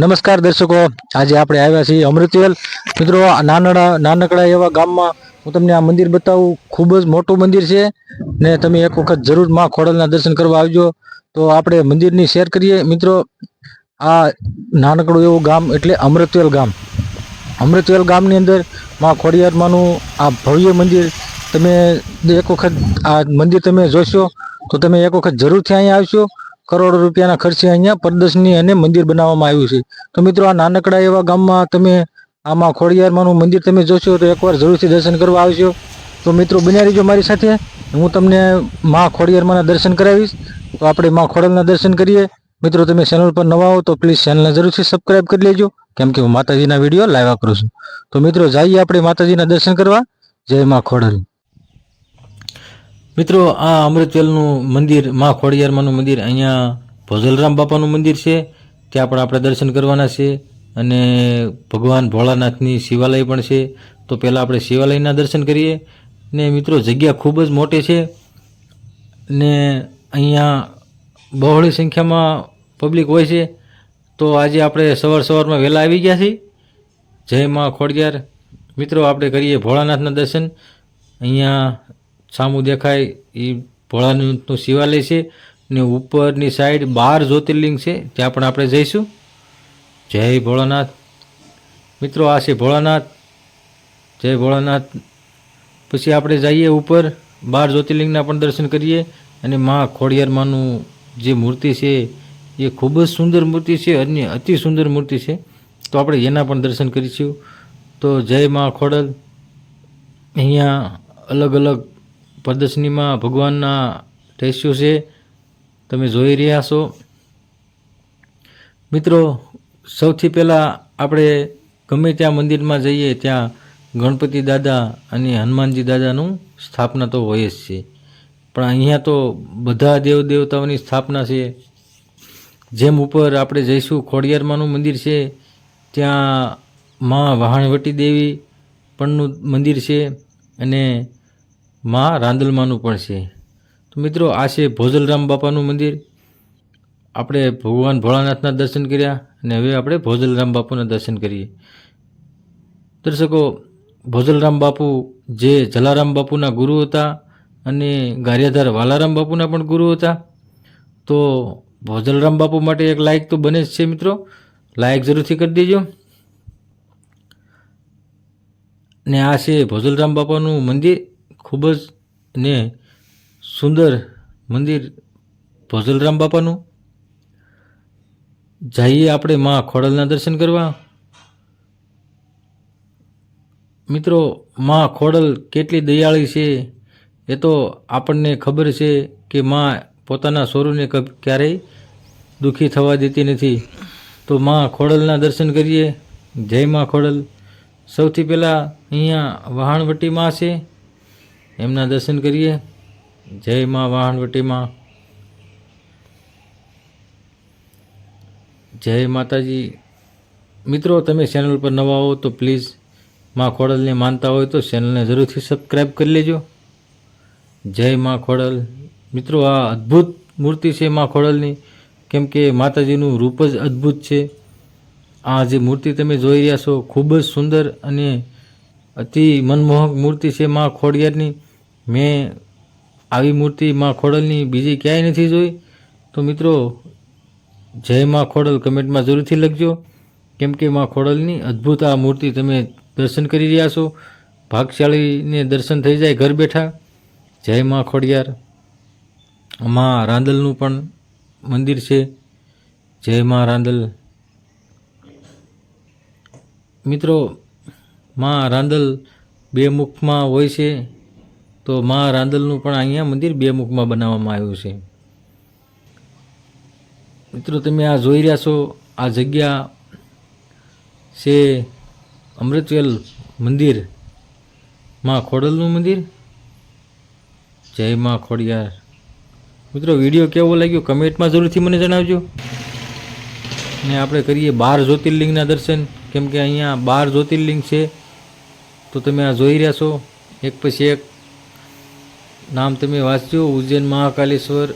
નમસ્કાર દર્શકો. આજે આપણે આવ્યા છીએ અમૃતવેલ. મિત્રો નાનડા, નાનકડા એવા ગામમાં હું તમને આ મંદિર બતાવું. ખૂબ જ મોટું મંદિર છે ને તમે એક વખત જરૂરમાં ખોડલના દર્શન કરવા આવજો. તો આપણે મંદિરની શેર કરીએ. મિત્રો, આ નાનકડું એવું ગામ એટલે અમૃતવેલ ગામ. અમૃતવેલ ગામની અંદરમાં ખોડિયારમાંનું આ ભવ્ય મંદિર. તમે એક વખત આ મંદિર તમે જોશો તો તમે એક વખત જરૂરથી અહીંયા આવશો. કરોડો રૂપિયાના ખર્ચે અહીંયા પ્રદર્શની અને મંદિર બનાવવામાં આવ્યું છે. તો મિત્રો, આ નાનકડા એવા ગામમાં તમે આમાં ખોડિયારમાંનું મંદિર તમે જોશો તો એકવાર જરૂરથી દર્શન કરવા આવશો તો મિત્રો, બન્યા રહીજો મારી સાથે. હું તમને માં ખોડિયારમાંના દર્શન કરાવીશ. તો આપણે માં ખોડલના દર્શન કરીએ. મિત્રો, તમે ચેનલ પર નવા હો તો પ્લીઝ ચેનલને જરૂરથી સબસ્ક્રાઈબ કરી લેજો. કેમ કે હું માતાજીના વીડિયો લાવ્યા કરું છું. તો મિત્રો, જઈએ આપણે માતાજીના દર્શન કરવા. જય માં ખોડલ. મિત્રો, આ અમૃતવેલનું મંદિર, મા ખોડિયારમાંનું મંદિર, અહીંયા ભોજલરામ બાપાનું મંદિર છે. ત્યાં પણ આપણે દર્શન કરવાના છે અને ભગવાન ભોળાનાથની શિવાલય પણ છે. તો પહેલાં આપણે શિવાલયના દર્શન કરીએ. ને મિત્રો, જગ્યા ખૂબ જ મોટી છે. ને અહીંયા બહોળી સંખ્યામાં પબ્લિક હોય છે. તો આજે આપણે સવાર સવારમાં વહેલા આવી ગયા છીએ. જય મા ખોડિયાર. મિત્રો, આપણે કરીએ ભોળાનાથના દર્શન. અહીંયા સામું દેખાય એ ભોળાનાથનું શિવાલય છે ને ઉપરની સાઈડ બાર જ્યોતિર્લિંગ છે, ત્યાં પણ આપણે જઈશું. જય ભોળાનાથ. મિત્રો, આ છે ભોળાનાથ. જય ભોળાનાથ. પછી આપણે જઈએ ઉપર, બાર જ્યોતિર્લિંગના પણ દર્શન કરીએ અને માં ખોડિયારમાંનું જે મૂર્તિ છે, એ ખૂબ જ સુંદર મૂર્તિ છે, અને અતિ સુંદર મૂર્તિ છે. તો આપણે એના પણ દર્શન કરીશું. તો જય માં ખોડલ. અહીંયા અલગ અલગ પ્રદર્શનીમાં ભગવાનના સ્ટેચ્યુ છે. તમે જોઈ રહ્યા છો. મિત્રો, સૌથી પહેલાં આપણે ગમે ત્યાં મંદિરમાં જઈએ, ત્યાં ગણપતિ દાદા અને હનુમાનજી દાદાનું સ્થાપના તો હોય જ છે. પણ અહીંયા તો બધા દેવ દેવતાઓની સ્થાપના છે. જેમ ઉપર આપણે જઈશું, ખોડિયારમાંનું મંદિર છે. ત્યાં મા વહાણવટી દેવી પણનું મંદિર છે. અને માં રાંદલમાનું પણ છે. તો મિત્રો, આ છે ભોજલરામ બાપાનું મંદિર. આપણે ભગવાન ભોળાનાથના દર્શન કર્યા અને હવે આપણે ભોજલરામ બાપુના દર્શન કરીએ. દર્શકો, ભોજલરામ બાપુ જે જલારામ બાપુના ગુરુ હતા અને ગારિયાધાર વાલારામ બાપુના પણ ગુરુ હતા. તો ભોજલરામ બાપુ માટે એક લાયક તો બને જ છે મિત્રો. લાયક જરૂરથી કરી દેજો. ને આ છે ભોજલરામ બાપાનું મંદિર. ખૂબ જ ને સુંદર મંદિર ભોજલરામ બાપાનું. જઈએ આપણે માં ખોડલના દર્શન કરવા. મિત્રો, માં ખોડલ કેટલી દયાળી છે. એ તો આપણને ખબર છે કે માં પોતાના સ્વરૂને ક્યારેય દુઃખી થવા દેતી નથી. તો માં ખોડલના દર્શન કરીએ. જય માં ખોડલ. સૌથી પહેલાં અહીંયા વહાણવટીમાં છે. એમના દર્શન કરીએ. જય માં વાહણવટીમાં જય માતાજી. મિત્રો, તમે ચેનલ પર નવા હો તો પ્લીઝમાં ખોડલને માનતા હોય તો ચેનલને જરૂરથી સબસ્ક્રાઈબ કરી લેજો. જય માં ખોડલ. મિત્રો, આ અદ્ભુત મૂર્તિ છે માં ખોડલની. કેમ કે માતાજીનું રૂપ જ અદ્ભુત છે. આ જે મૂર્તિ તમે જોઈ રહ્યા છો, ખૂબ જ સુંદર અને અતિ મનમોહક મૂર્તિ છે માં ખોડિયારની. મેં આવી મૂર્તિ માં ખોડલની બીજી ક્યાંય નથી જોઈ. તો મિત્રો, જય માં ખોડલ કમેન્ટમાં જરૂરથી લખજો. કેમ કે માં ખોડલની અદ્ભુત આ મૂર્તિ તમે દર્શન કરી રહ્યા છો. ભાગશાળીને દર્શન થઈ જાય ઘર બેઠા. જય માં ખોડિયાર. માં રાંદલનું પણ મંદિર છે. જય માં રાંદલ. મિત્રો, માં રાંદલ બે મુખમાં હોય છે. તો મા રાંદલનું પણ અહીંયા મંદિર બે મુખમાં બનાવવામાં આવ્યું છે. મિત્રો, તમે આ જોઈ રહ્યા છો, આ જગ્યા છે અમૃતવેલ મંદિર. માં ખોડલનું મંદિર. જય માં ખોડિયાર. મિત્રો, વીડિયો કેવો લાગ્યો કમેન્ટમાં જરૂરથી મને જણાવજો. ને આપણે કરીએ બાર જ્યોતિર્લિંગના દર્શન. કેમ કે અહીંયા બાર જ્યોતિર્લિંગ છે. તો તમે આ જોઈ રહ્યા છો. એક પછી એક નામ તમે વાંચજો ઉજ્જૈન મહાકાલેશ્વર,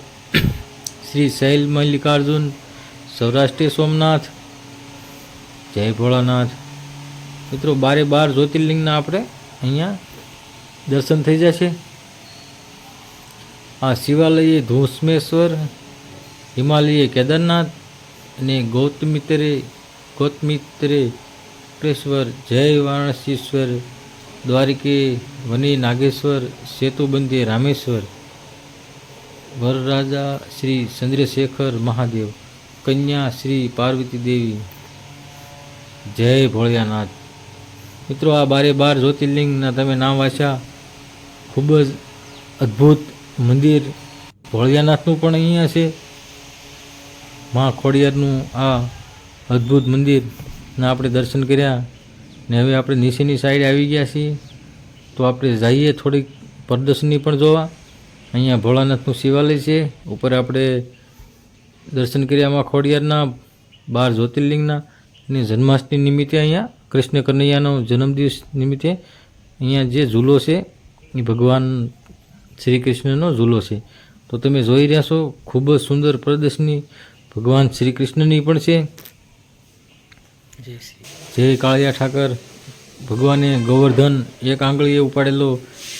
શ્રી શૈલ મલ્લિકાર્જુન સૌરાષ્ટ્રીય સોમનાથ, જય ભોળાનાથ. મિત્રો, બારે બાર જ્યોતિર્લિંગના આપણે અહીંયા દર્શન થઈ જશે. આ શિવાલય ધૂસમેશ્વર, હિમાલય કેદારનાથ અને ગૌતમિત્રે ગૌતમિત્રે કૃષ્ણેશ્વર જય વારાણસીશ્વર દ્વારિકે વની નાગેશ્વર, સેતુબંધી રામેશ્વર, વરરાજા શ્રી ચંદ્રશેખર મહાદેવ, કન્યા શ્રી પાર્વતી દેવી. જય ભોળિયાનાથ. મિત્રો, આ બારે બાર જ્યોતિર્લિંગના તમે નામ વાંચ્યા. ખૂબ જ અદ્ભુત મંદિર. ભોળિયાનાથનું પણ અહીંયા છે. મા ખોડિયારનું આ અદ્ભુત મંદિરના આપણે દર્શન કર્યા. ને હવે આપણે નીચેની સાઈડ આવી ગયા છીએ. તો આપણે જઈએ થોડીક પ્રદર્શની પણ જોવા. અહીંયા ભોળાનાથનું શિવાલય છે. ઉપર આપણે દર્શન કર્યા મા ખોડિયારના, બાર જ્યોતિર્લિંગના ને જન્માષ્ટમી નિમિત્તે અહીંયા કૃષ્ણ કનૈયાનો જન્મદિવસ નિમિત્તે અહીંયા જે ઝૂલો છે, એ ભગવાન શ્રી કૃષ્ણનો ઝૂલો છે. તો તમે જોઈ રહ્યા છો, ખૂબ જ સુંદર પ્રદર્શની ભગવાન શ્રી કૃષ્ણની પણ છે. જય કાળિયા ઠાકર. ભગવાને ગોવર્ધન એક આંગળીએ ઉપાડેલો.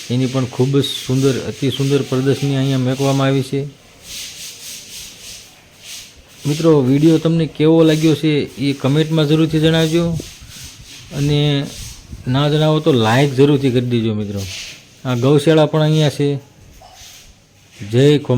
એની પણ ખૂબ જ સુંદર, અતિ સુંદર પ્રદર્શની અહીંયા મેકવામાં આવી છે. મિત્રો, વીડિયો તમને કેવો લાગ્યો છે એ કમેન્ટમાં જરૂરથી જણાવજો. અને ના જણાવો તો લાઈક જરૂરથી કરી દેજો મિત્રો. આ ગૌશાળા પણ અહીંયા છે. જય ખોમા